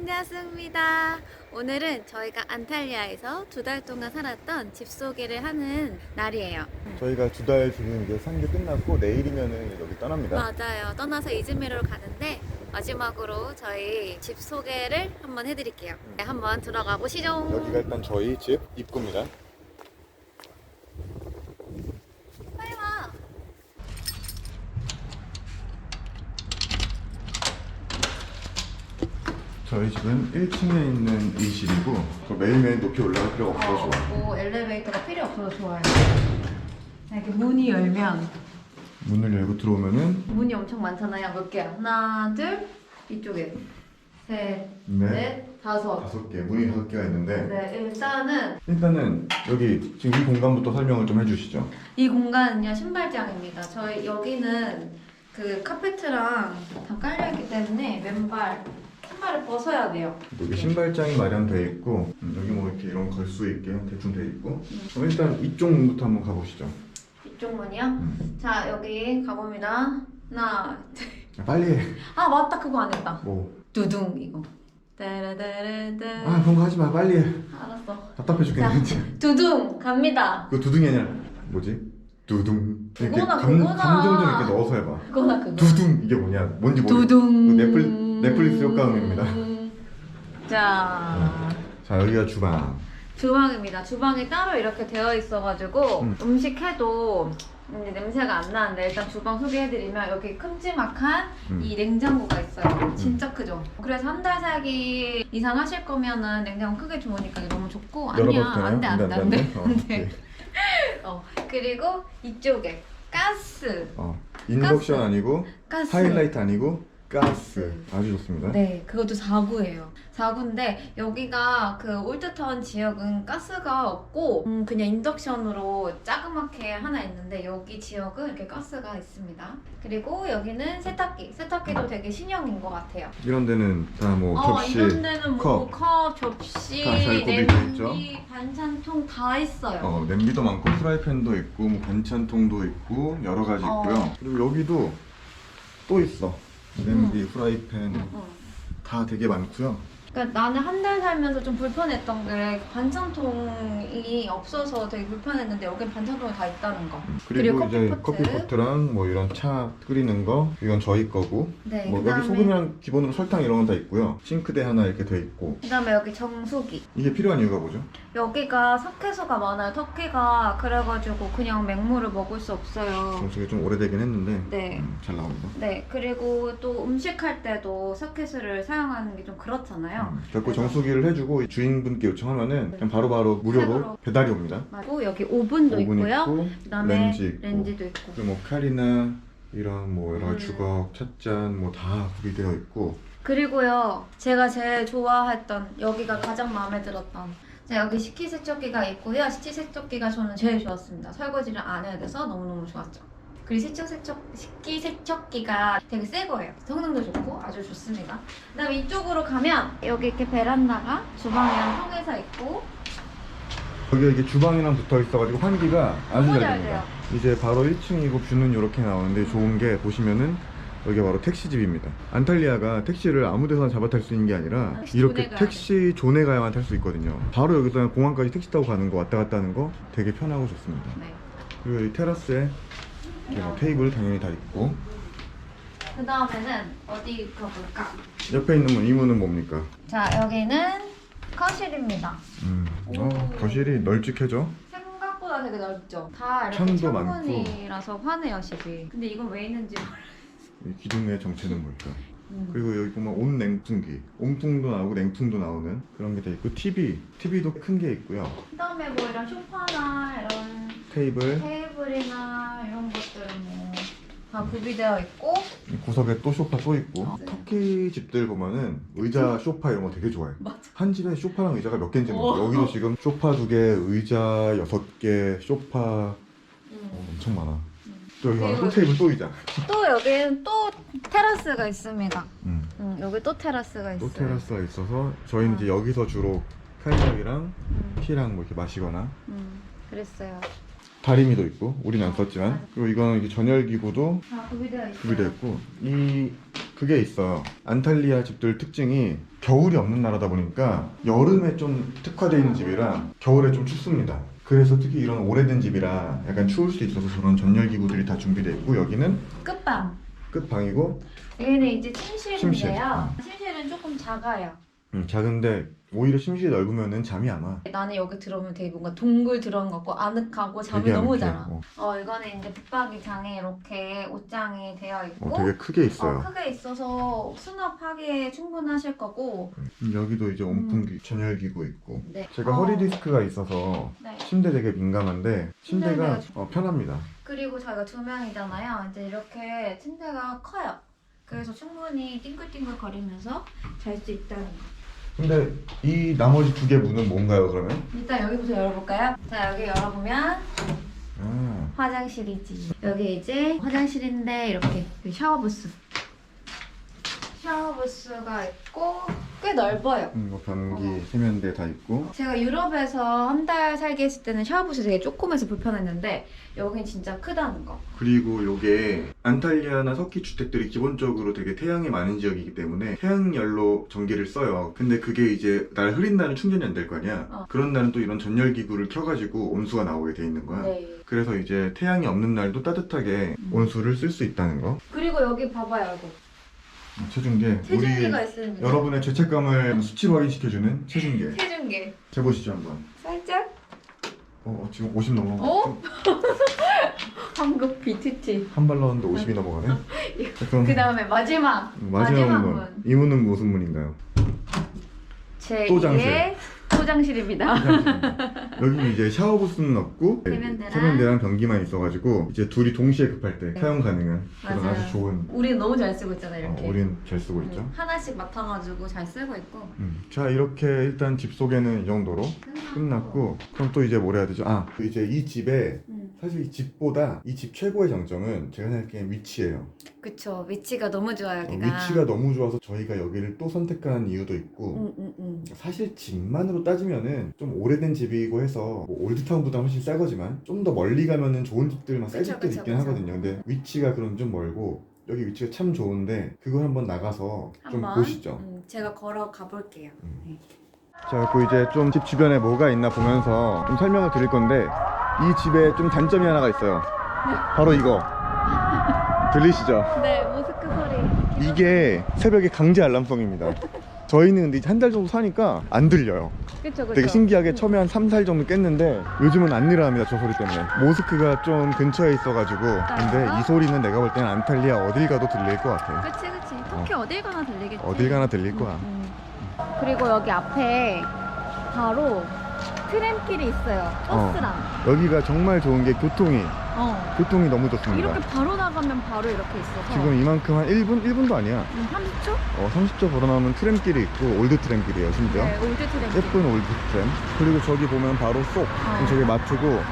신자스입니다. 오늘은 저희가 안탈리아에서 두 달 동안 살았던 집 소개를 하는 날이에요. 저희가 두 달 지금 이제 산게 끝났고 내일이면은 여기 떠납니다. 맞아요. 떠나서 이즈미르로 가는데 마지막으로 저희 집 소개를 한번 해드릴게요. 네, 한번 들어가 보시죠. 여기가 일단 저희 집 입구입니다. 빨리 와. 저희 집은 1층에 있는 이 집이고 그 매일매일 높이 올라갈 필요가 없어서 좋아. 뭐 엘리베이터가 필요 없어서 좋아요. 이렇게 문이 열면 문을 열고 들어오면은 문이 엄청 많잖아요. 몇 개야? 하나, 둘, 이쪽에 셋, 네. 넷, 다섯. 다섯 개, 문이 다섯 개가 있는데 네, 일단은 일단은 여기 지금 이 공간부터 설명을 좀 해주시죠. 이 공간은요 신발장입니다. 저희 여기는 그 카페트랑 다 깔려 있기 때문에 맨발 신발을 벗어야 돼요. 여기 신발장이 마련되어 있고 음, 여기 뭐 이렇게 이런 걸 수 있게 대충 되어 있고 그럼 일단 이쪽 문부터 한번 가보시죠. 이쪽 문이요. 음. 자 여기 가봅니다. 하나, 야, 빨리 해. 아 맞다 그거 안 했다. 뭐. 두둥 이거. 따라따라따. 아 그런 거 하지 마. 빨리 해. 알았어. 답답해 죽겠는데. 두둥 갑니다. 그 두둥이 아니라 뭐지? 두둥. 이렇게 그거나, 감, 그거나. 감정 좀 이렇게 넣어서 해봐. 그거나 그거. 두둥 이게 뭐냐? 뭔지 모르. 두둥. 그 넷플 넷플릭스 효과음입니다. 자. 자 여기가 주방. 주방입니다. 주방이 따로 이렇게 되어 있어가지고 음. 음. 식 해도 이제 냄새가 안 나는데 일단 주방 소개해드리면 여기 큼지막한 음. 이 냉장고가 있어요. 진짜 크죠? 그래서 한 달 살기 이상 하실 거면은 냉장고 크게 좋으니까 너무 좋고 아니야? 안돼 안돼 안돼 어, 안돼 오케이. 어 그리고 이쪽에 가스 어, 인덕션. 아니고 가스 하이라이트 아니고 가스. 아주 좋습니다. 네, 그것도 4구예요. 4구인데 여기가 그 올드타운 지역은 가스가 없고 음, 그냥 인덕션으로 자그맣게 하나 있는데 여기 지역은 이렇게 가스가 있습니다. 그리고 여기는 세탁기. 세탁기도 되게 신형인 것 같아요. 이런 데는 다 뭐 어, 접시, 이런 데는 뭐 컵. 컵, 접시, 다잘 구비되어 있죠? 냄비, 반찬통 다 있어요. 어, 냄비도 많고 프라이팬도 있고 뭐 반찬통도 있고 여러 가지 어. 있고요. 그리고 여기도 또 있어. 냄비, 프라이팬 응. 다 되게 많고요. 그러니까 나는 한 달 살면서 좀 불편했던 게 반찬통이 없어서 되게 불편했는데 여긴 반찬통이 다 있다는 거. 그리고, 그리고 이제 커피포트. 커피포트랑 뭐 이런 차 끓이는 거 이건 저희 거고 네, 뭐 그다음에 여기 소금이랑 기본으로 설탕 이런 건 다 있고요. 싱크대 하나 이렇게 돼 있고 그다음에 여기 정수기. 이게 필요한 이유가 뭐죠? 여기가 석회수가 많아요. 터키가 그래가지고 그냥 맹물을 먹을 수 없어요. 정수기 좀 오래되긴 했는데 네. 음, 잘 나옵니다. 네, 그리고 또 음식할 때도 석회수를 사용하는 게 좀 그렇잖아요. 음, 그리고 그래서- 정수기를 해주고 주인분께 요청하면은 네. 그냥 바로바로 무료로. 배달이 옵니다. 그리고 여기 오븐도 오븐 있고요. 있고 그다음에 렌즈 있고 렌즈도 있고. 그리고 뭐 칼이나 이런 뭐 여러 음. 주걱, 찻잔 뭐 다 구비되어 있고 그리고요, 제가 제일 좋아했던 여기가 가장 마음에 들었던. 자, 여기 식기세척기가 있고요. 식기세척기가 저는 제일 좋았습니다. 설거지를 안 해야 돼서 너무너무 좋았죠. 그리고 식기세척, 식기 세척기가 되게 새 거예요. 성능도 좋고 아주 좋습니다. 그 다음에 이쪽으로 가면 여기 이렇게 베란다가 주방이랑 통해서 있고 여기 이게 주방이랑 붙어 있어가지고 환기가 아주 너무 잘 잘 됩니다. 이제 바로 1층이고 뷰는 이렇게 나오는데 좋은 게 보시면은 여기가 바로 택시집입니다. 안탈리아가 택시를 아무 데서나 잡아 탈 수 있는 게 아니라 택시 이렇게 존에 가야 택시 존에 가야만 탈 수 있거든요. 바로 여기서 그냥 공항까지 택시 타고 가는 거 왔다 갔다 하는 거 되게 편하고 좋습니다. 네. 그리고 이 테라스에 이렇게 뭐 테이블 당연히 다 있고 그 다음에는 어디 가볼까? 옆에 있는 문, 이 문은 뭡니까? 자, 여기는 거실입니다. 음, 어, 오. 거실이 널찍해져. 생각보다 되게 넓죠. 다 이렇게 창도 많고. 창문이라서 환해요 집이. 근데 이건 왜 있는지 몰라. 이 기둥의 정체는 뭘까? 음. 그리고 여기 보면 온 냉풍기, 온풍도 나오고 냉풍도 나오는 그런 게 돼 있고 TV, TV도 큰 게 있고요. 그다음에 뭐 이런 소파나 이런 테이블, 테이블이나 이런 뭐 다 구비되어 있고 이 구석에 또 소파 또 있고. 어, 네. 터키 집들 보면은 의자, 소파 이런 거 되게 좋아해. 맞아. 한 집에 소파랑 의자가 몇 개인지 어. 몰라. 여기도 지금 소파 두 개, 의자 여섯 개, 어, 음. 엄청 많아. 음. 또 여기 봐봐. 또 그리고- 테이블 또 의자. 또 여기는 또 테라스가 있습니다. 음. 음, 여기 또 테라스가 있어요. 또 테라스가 있어서 저희는 어. 이제 여기서 주로 칼국이랑 음, 티랑 뭐 이렇게 마시거나 음, 그랬어요. 다리미도 있고 우린 안 썼지만 그리고 이거는 이게 전열기구도 다 구비되어 있어요. 구비되어 있고 이 그게 있어요 안탈리아 집들 특징이 겨울이 없는 나라다 보니까 여름에 좀 특화되어 있는 집이라 겨울에 좀 춥습니다 그래서 특히 이런 오래된 집이라 약간 추울 수 있어서 저런 전열기구들이 다 준비되어 있고 여기는 끝방. 끝방이고 여기는 이제 침실인데요. 침실. 침실은 조금 작아요. 음, 작은데 오히려 침실이 넓으면은 잠이 안 와. 나는 여기 들어오면 되게 뭔가 동굴 들어온 것 같고 아늑하고 잠이 되게 너무 아늑해. 잘 와. 어, 어 이거는 이제 붙박이장에 이렇게 옷장이 되어 있고 어, 되게 크게 어, 있어요. 크게 있어서 수납하기에 충분하실 거고 음, 여기도 이제 온풍기 전열기구 있고 네. 제가 어, 허리 디스크가 있어서 네. 침대 되게 민감한데 침대가 침대가 어, 편합니다. 그리고 저희가 두 명이잖아요. 이제 이렇게 침대가 커요. 그래서 충분히 띵글띵글 거리면서 잘 수 있다는 거. 근데 이 나머지 두 개 문은 뭔가요 그러면? 일단 여기부터 열어볼까요? 자 여기 열어보면 아, 화장실이지. 여기 이제 화장실인데 이렇게 여기 샤워부스. 샤워부스가 있고 꽤 넓어요. 음, 뭐 변기, 어. 세면대 다 있고 제가 유럽에서 한 달 살게 했을 때는 샤워부스 되게 조그매서 불편했는데 여긴 진짜 크다는 거. 그리고 요게 안탈리아나 석기 주택들이 기본적으로 되게 태양이 많은 지역이기 때문에 태양열로 전기를 써요. 근데 그게 이제 날 흐린 날은 충전이 안 될 거 아니야. 어. 그런 날은 또 이런 전열 기구를 켜가지고 온수가 나오게 돼 있는 거야. 네. 그래서 이제 태양이 없는 날도 따뜻하게 음. 온수를 쓸 수 있다는 거. 그리고 여기 봐봐요, 이거. 체중계. 체중계가 우리 있습니다. 여러분의 죄책감을 수치 확인시켜주는 체중계. 체중계. 재보시죠 한번. 살짝 어, 지금 50 넘어. 어? 한국 BTT. 한발 넣었는데 50이 넘어가네. 자, 그럼 그 다음에 마지막. 마지막 문. 이 문은 무슨 문인가요? 제또 장실. 2의 소장실입니다. 여기 이제 샤워 부스는 없고 세면대랑 세면대랑 변기만 있어가지고 이제 둘이 동시에 급할 때 네. 사용 가능한 그런 맞아요. 아주 좋은 우리는 너무 잘 쓰고 있잖아요, 어, 이렇게. 우린 잘 쓰고 있죠. 음, 하나씩 맡아가지고 잘 쓰고 있고. 음. 자 이렇게 일단 집 소개는 이 정도로 끝났고 그럼 또 이제 뭘 해야 되죠? 아 이제 이 집에 음, 사실 이 집보다 이 집 최고의 장점은 제가 생각하기엔 위치예요. 그쵸. 위치가 너무 좋아요, 어, 여기가. 위치가 너무 좋아서 저희가 여기를 또 선택한 이유도 있고 음, 음, 음. 사실 집만으로 따지면은 좀 오래된 집이고 해서 뭐 올드타운보다 훨씬 쌀 거지만 좀 더 멀리 가면은 좋은 집들만 쌀 그쵸, 집들이 그쵸, 있긴 그쵸. 하거든요. 근데 위치가 그럼 좀 멀고 여기 위치가 참 좋은데 그걸 한번 나가서 좀 한번 보시죠. 음, 제가 걸어 가볼게요. 자, 그 이제 좀 집 주변에 뭐가 있나 보면서 좀 설명을 드릴 건데 이 집에 좀 단점이 하나가 있어요. 바로 이거. 들리시죠? 네, 모스크 소리. 이게 새벽에 강제 알람성입니다. 저희는 근데 이제 한달 정도 사니까 안 들려요. 그쵸, 그쵸. 되게 신기하게 처음에 한 3, 4일 정도 깼는데 요즘은 안 일어납니다. 저 소리 때문에. 모스크가 좀 근처에 있어가지고 근데 이 소리는 내가 볼 때는 안탈리아 어딜 가도 들릴 것 같아. 그치, 그치. 터키 어. 딜 가나 들리겠지. 어딜 가나 들릴 거야. 음, 음. 그리고 여기 앞에 바로 트램길이 있어요. 버스랑. 여기가 정말 좋은 게 교통이 어. 교통이 너무 좋습니다. 이렇게 바로 나가면 바로 이렇게 있어서. 지금 이만큼 한 1분? 1분도 아니야. 음, 30초? 어, 30초 걸어 나오면 트램길이 있고 올드 트램길이에요, 심지어. 네, 올드 트램길. 예쁜 올드 트램. 그리고 저기 보면 바로 쏙. 어. 저기 마트고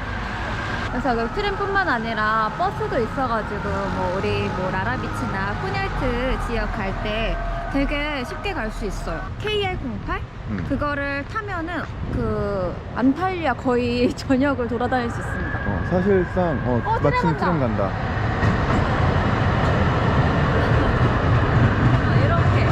그래서 그 트램뿐만 아니라 버스도 있어가지고 뭐 우리 뭐 라라비치나 코넬트 지역 갈 때 되게 쉽게 갈 수 있어요. KR08 음. 그거를 타면은 그 안탈리아 거의 전역을 돌아다닐 수 있습니다. 어, 사실상 어, 어, 트램 마침 간다. 트램 간다. 어, 이렇게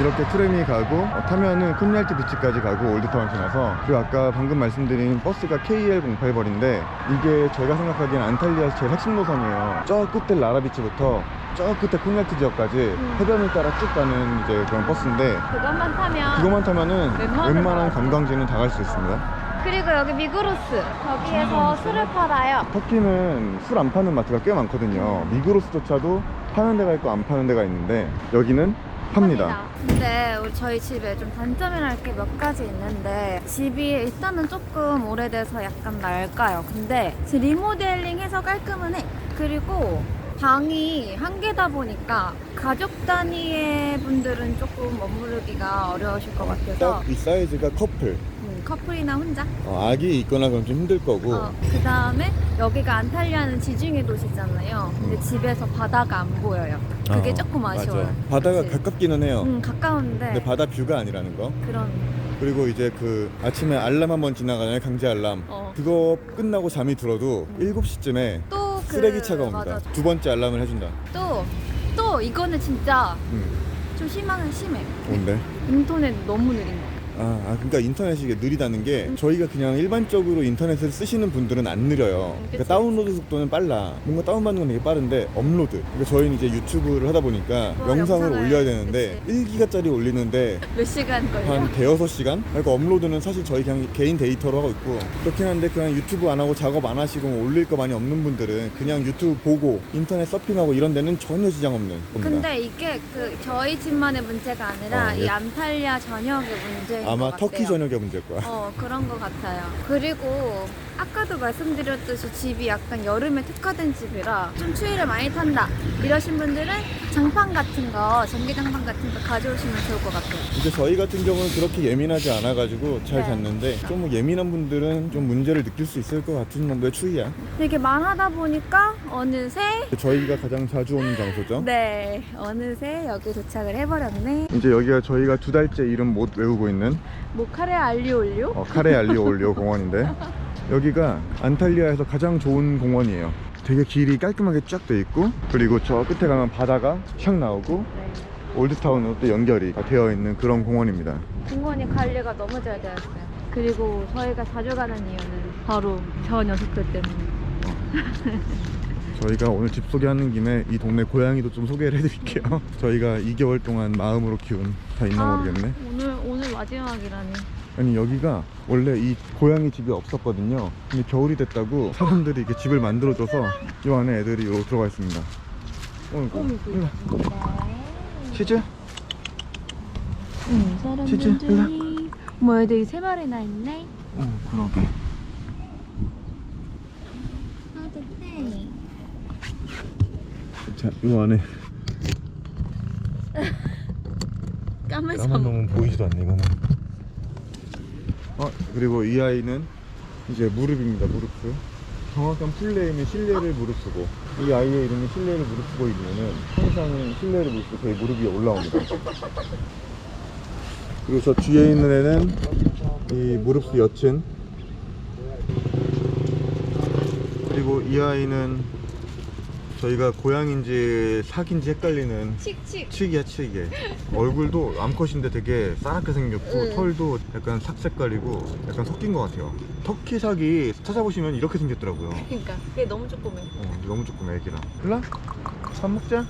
이렇게 트램이 가고 어, 타면은 쿤얄트 비치까지 가고 올드타운 지나서 그리고 아까 방금 말씀드린 버스가 KL08벌인데 이게 제가 생각하기엔 안탈리아에서 제일 핵심 노선이에요. 저 끝에 라라비치부터 저 끝에 쿤얄트 지역까지 음. 해변을 따라 쭉 가는 이제 그런 버스인데 그것만 타면 그것만 타면은 웬만한 관광지는 다 갈 수 있습니다. 그리고 여기 미그로스 거기에서 술을 팔아요. 터키는 술 안 파는 마트가 꽤 많거든요. 미그로스조차도 파는 데가 있고 안 파는 데가 있는데 여기는 팝니다 근데 우리 저희 집에 좀 단점이랄 게 몇 가지 있는데 집이 일단은 조금 오래돼서 약간 낡아요. 근데 지금 리모델링해서 깔끔은 해. 그리고 방이 한 개다 보니까 가족 단위의 분들은 조금 머무르기가 어려우실 것 같아서 딱 이 사이즈가 커플 음, 커플이나 혼자 어, 아기 있거나 그럼 좀 힘들 거고 어, 그 다음에 여기가 안탈리아는 지중해 도시잖아요. 근데 음. 집에서 바다가 안 보여요. 그게 어, 조금 아쉬워요. 맞아. 바다가 그치? 가깝기는 해요 음, 가까운데 근데 바다 뷰가 아니라는 거 그런 그리고 이제 그 아침에 알람 한 번 지나가잖아요 강제 알람 어. 그거 끝나고 잠이 들어도 7시쯤에 또 그... 쓰레기차가 옵니다 맞아. 두 번째 알람을 해준다 또, 또 이거는 진짜 음, 좀 심한 심해. 뭔데? 인터넷 너무 느린 거. 아, 아, 그러니까 인터넷이 이게 느리다는 게 저희가 그냥 일반적으로 인터넷을 쓰시는 분들은 안 느려요. 음, 그러니까. 다운로드 속도는 빨라. 뭔가 다운받는 건 되게 빠른데 업로드. 그러니까 저희는 이제 유튜브를 하다 보니까 어, 영상을 영상을, 올려야 되는데 1기가짜리 올리는데 몇 시간 걸려? 한 대여섯 시간? 그러니까 업로드는 사실 저희 그냥 개인 데이터로 하고 있고 그렇긴 한데 그냥 유튜브 안 하고 작업 안 하시고 올릴 거 많이 없는 분들은 그냥 유튜브 보고 인터넷 서핑하고 이런 데는 전혀 지장 없는 겁니다. 근데 이게 그 저희 집만의 문제가 아니라 어, 이 예. 안탈리아 전역의 문제인 것 아마 같아요. 터키 전역의 문제일 거야. 어 그런 것 같아요. 그리고 아까도 말씀드렸듯이 집이 약간 여름에 특화된 집이라 좀 추위를 많이 탄다 이러신 분들은 장판 같은 거 전기 장판 같은 거 가져오시면 좋을 것 같아요. 이제 저희 같은 경우는 그렇게 예민하지 않아가지고 잘 네. 잤는데 좀 예민한 분들은 좀 문제를 느낄 수 있을 것 같은 정도의 추위야. 되게 말하다 보니까 어느새 저희가 가장 자주 오는 장소죠. 네 어느새 여기 도착을 해버렸네. 이제 여기가 저희가 두 달째 이름 못 외우고 있는 모카레 알리올리오? 어, 카레 알리오 올리오 공원인데 여기가 안탈리아에서 가장 좋은 공원이에요. 되게 길이 깔끔하게 쫙 돼 있고 그리고 저 끝에 가면 바다가 샥 나오고 네. 올드타운으로 또 연결이 되어 있는 그런 공원입니다. 공원이 관리가 너무 잘 되었어요. 그리고 저희가 자주 가는 이유는 바로 저 녀석들 때문에. 저희가 오늘 집 소개하는 김에 이 동네 고양이도 좀 소개를 해드릴게요. 저희가 2개월 동안 마음으로 키운 다 있나 모르겠네. 오늘 오늘 마지막이라니. 아니 여기가 원래 이 고양이 집이 없었거든요. 근데 겨울이 됐다고 사람들이 이렇게 집을 만들어줘서 이 안에 애들이 요 들어가 있습니다. 어이구. 일로 와. 치즈? 응, 사람들이. 치즈, 뭐 애들이 세 마리나 있네. 어 그러게. 아. 자, 이 안에 까만 까만 놈은 보이지도 않네 이거는. 어 그리고 이 아이는 이제 무릎입니다 무릎수. 정확한 풀네임은 실내를 무릎쓰고 이 아이의 이름이 실내를 무릎쓰고 이면은 항상 실내를 무릎쓰고 저희 무릎 위에 올라옵니다. 그리고 저 뒤에 있는 애는 이 무릎수 여친 그리고 이 아이는 저희가 고양인지 사기인지 헷갈리는 칙칙. 치기야 치기 얼굴도 암컷인데 되게 싸납게 생겼고 응. 털도 약간 삭 색깔이고 약간 섞인 것 같아요 터키 삭이 찾아보시면 이렇게 생겼더라고요 그러니까 그게 너무 조그매. 어, 너무 조금 애기라 일라? 밥 먹자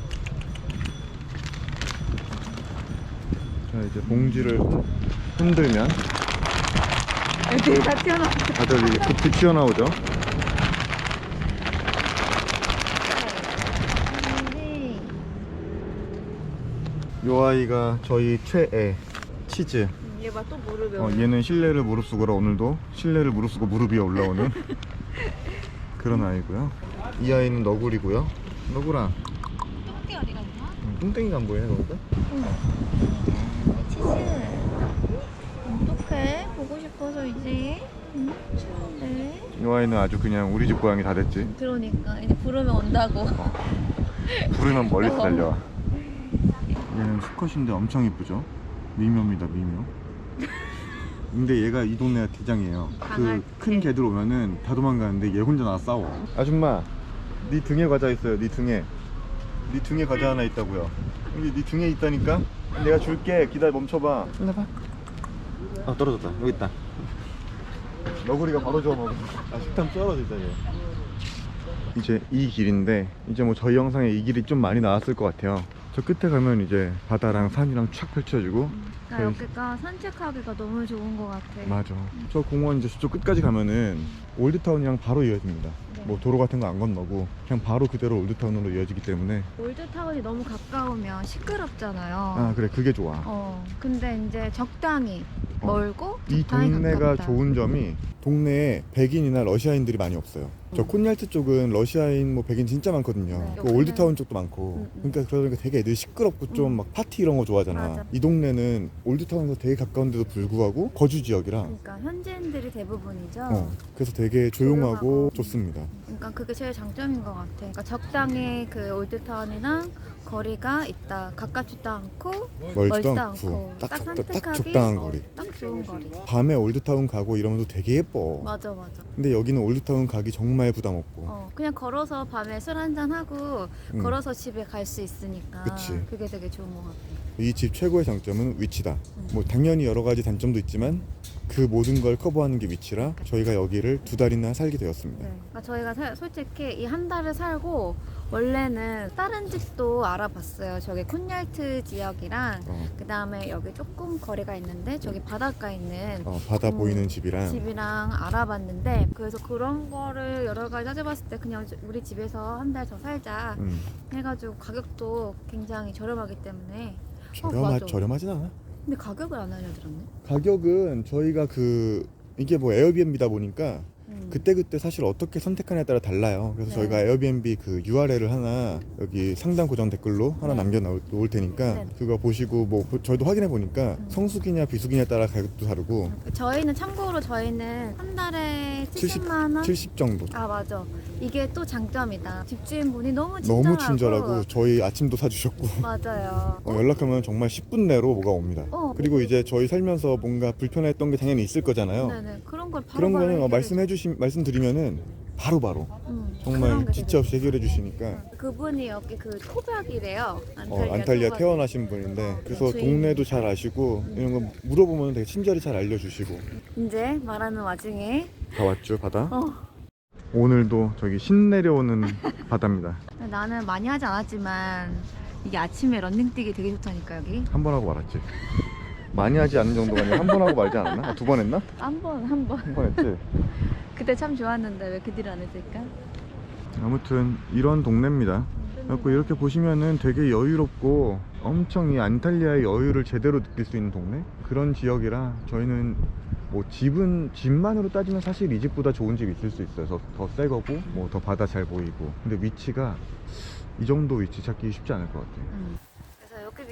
자 이제 봉지를 흔들면 애들이 다 튀어나와. 다들 이게 급히 튀어나오죠 요 아이가 저희 최애 치즈 얘 봐 또 무릎에. 어, 얘는 실내를 무릅쓰고라 오늘도 실내를 무릅쓰고 무릎 위에 올라오는 그런 아이고요. 이 아이는 너구리고요. 너구라. 어디 갔나? 음, 뚱땡이가 안 보이네 너구가? 치즈. 어떡해? 보고 싶어서 이제. 음, 추운데. 이 아이는 아주 그냥 우리 집 고양이 다 됐지. 그러니까 이제 부르면 온다고. 부르면 멀리서 어. 달려와. 얘는 수컷인데 엄청 이쁘죠? 미묘입니다 미묘. 근데 얘가 이 동네 대장이에요. 강아지. 그큰 개들 오면은 다 도망가는데 얘 혼자 나와 싸워. 아줌마, 네 등에 과자 있어요. 네 등에. 네 등에 과자 하나 있다고요. 여기 네 등에 있다니까. 내가 줄게. 기다려 멈춰봐. 일로 봐. 아 떨어졌다. 여기 있다. 너구리가 바로 줘 먹어. 아 식탐 떨어져 있다 얘. 이제 이 길인데 이제 뭐 저희 영상에 이 길이 좀 많이 나왔을 것 같아요. 저 끝에 가면 이제 바다랑 산이랑 쫙 펼쳐지고 나 여기가 산책하기가 너무 좋은 것 같아. 맞아. 저 공원 이제 저쪽 끝까지 가면은 올드타운이랑 바로 이어집니다. 네. 뭐 도로 같은 거 안 건너고 그냥 바로 그대로 올드타운으로 이어지기 때문에 올드타운이 너무 가까우면 시끄럽잖아요. 아 그래 그게 좋아. 어, 근데 이제 적당히 어. 멀고 이 적당히 동네가 가깝다. 좋은 점이 동네에 백인이나 러시아인들이 많이 없어요. 저 음. 콘얄트 쪽은 러시아인 뭐 백인 진짜 많거든요. 네. 그 올드타운 쪽도 많고. 음, 음. 그러니까 그러니까 되게 애들 시끄럽고 좀 음. 막 파티 이런 거 좋아하잖아. 맞아. 이 동네는 올드타운에서 되게 가까운데도 불구하고 거주 지역이라. 그러니까 현지인들이 대부분이죠. 어, 그래서 되게 조용하고 조용하고. 좋습니다. 그러니까 그게 제일 장점인 것 같아. 그러니까 적당히 그 올드타운이랑 거리가 있다. 가깝지도 않고 멀지도 않고 딱, 딱 딱, 딱 적당한 어, 거리. 딱 좋은 거리. 밤에 올드타운 가고 이러면 또 되게 예뻐. 맞아 맞아. 근데 여기는 올드타운 가기 정말 부담 없고. 어 그냥 걸어서 밤에 술 한잔 하고 음. 걸어서 집에 갈 수 있으니까 그치. 그게 되게 좋은 것 같아. 이집 최고의 장점은 위치다. 음. 뭐 당연히 여러 가지 단점도 있지만 그 모든 걸 커버하는 게 위치라 저희가 여기를 두 달이나 살게 되었습니다. 네. 그러니까 저희가 사- 솔직히 이 한 달을 살고 원래는 다른 집도 알아봤어요. 저기 쿤얄트 지역이랑 어, 그 다음에 여기 조금 거리가 있는데 저기 바닷가 있는 어, 바다 음, 보이는 집이랑 집이랑 알아봤는데 그래서 그런 거를 여러 가지 따져봤을 때 그냥 우리 집에서 한 달 더 살자 음, 해가지고 가격도 굉장히 저렴하기 때문에 저렴하, 맞아. 저렴하진 않아. 근데 가격을 안 알려드렸네. 가격은 저희가 그 이게 뭐 에어비앤비다 보니까 음. 그때 그때 사실 어떻게 선택하냐에 따라 달라요. 그래서 네. 저희가 에어비앤비 그 URL을 하나 여기 상단 고정 댓글로 하나 네. 남겨 놓을, 테니까 네. 그거 보시고 뭐 보- 저희도 확인해 보니까 음. 성수기냐 비수기냐에 따라 가격도 다르고 저희는 참고로 저희는 한 달에 70 70만 원. 70 정도. 아 맞아. 이게 또 장점이다. 집주인분이 너무 친절하고. 너무 친절하고 저희 아침도 사주셨고 맞아요. 어, 연락하면 정말 10분 내로 뭐가 옵니다. 어. 그리고 이제 저희 살면서 뭔가 불편했던 게 당연히 있을 거잖아요. 네네 그런 걸 바로 그런 거는 어, 해결해 말씀해 주신 말씀드리면은 바로바로. 음, 그런 정말 게 지체 없이 해결해 주시니까. 그분이 여기 그 토박이래요. 안탈리아, 어, 안탈리아 토박. 태어나신 분인데 그래서 주인. 동네도 잘 아시고 이런 거 물어보면 되게 친절히 잘 알려주시고. 이제 말하는 와중에 다 왔죠 바다? 어, 오늘도 저기 신 내려오는 바다입니다. 나는 많이 하지 않았지만 이게 아침에 런닝 뛰기 되게 좋다니까 여기. 한 번 하고 말았지 많이 하지 않는 정도가 아니라 한 번 하고 말지 않았나? 두 번 했나? 한 번한 번. 한번 했지 그때 참 좋았는데 왜 그 뒤를 안 했을까? 아무튼 이런 동네입니다 그래갖고 이렇게 보시면은 되게 여유롭고 엄청 이 안탈리아의 여유를 제대로 느낄 수 있는 동네 그런 지역이라 저희는 뭐 집은 집만으로 따지면 사실 이 집보다 좋은 집이 있을 수 있어요 더새 거고 뭐 더 바다 잘 보이고 근데 위치가 이 정도 위치 찾기 쉽지 않을 것 같아요 응.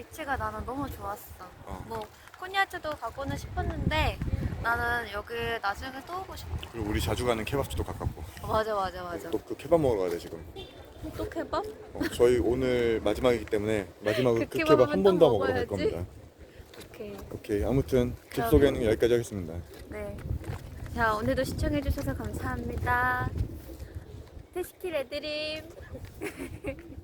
위치가 나는 너무 좋았어. 어. 뭐 코니아츠도 가고는 싶었는데 나는 여기 나중에 또 오고 싶어. 그리고 우리 자주 가는 케밥집도 가깝고 맞아 맞아 맞아. 또 그 케밥 먹으러 가야 돼 지금 또 케밥? 어, 저희 오늘 마지막이기 때문에 마지막으로 그 그 케밥 한번또더 먹으러 갈 먹어야지. 겁니다 오케이. 오케이 아무튼 집 그럼- 소개는 여기까지 하겠습니다 네. 자 오늘도 시청해주셔서 감사합니다. 태시킬 애드림.